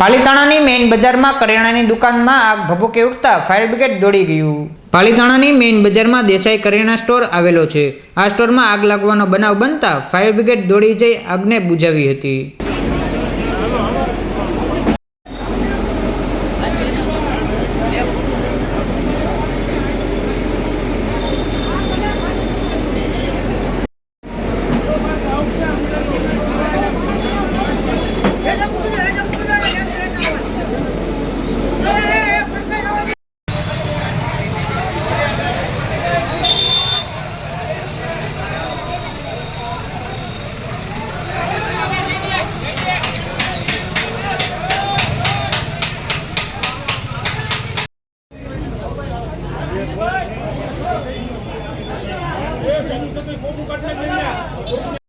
પાલીતાણાની main બજારમાં કરિયાણાની દુકાનમાં આગ ભભૂકી ઉઠતા ફાયર બ્રિગેડ દોડી ગયું. પાલીતાણાની મેઇન બજારમાં દેસાઈ કરિયાણા સ્ટોર આવેલો છે. આ સ્ટોરમાં આગ લાગવાનો બનાવ બનતા ફાયર બ્રિગેડ દોડી જઈ આગને બુજાવી હતી. કરી શકે ખોટું કાઢને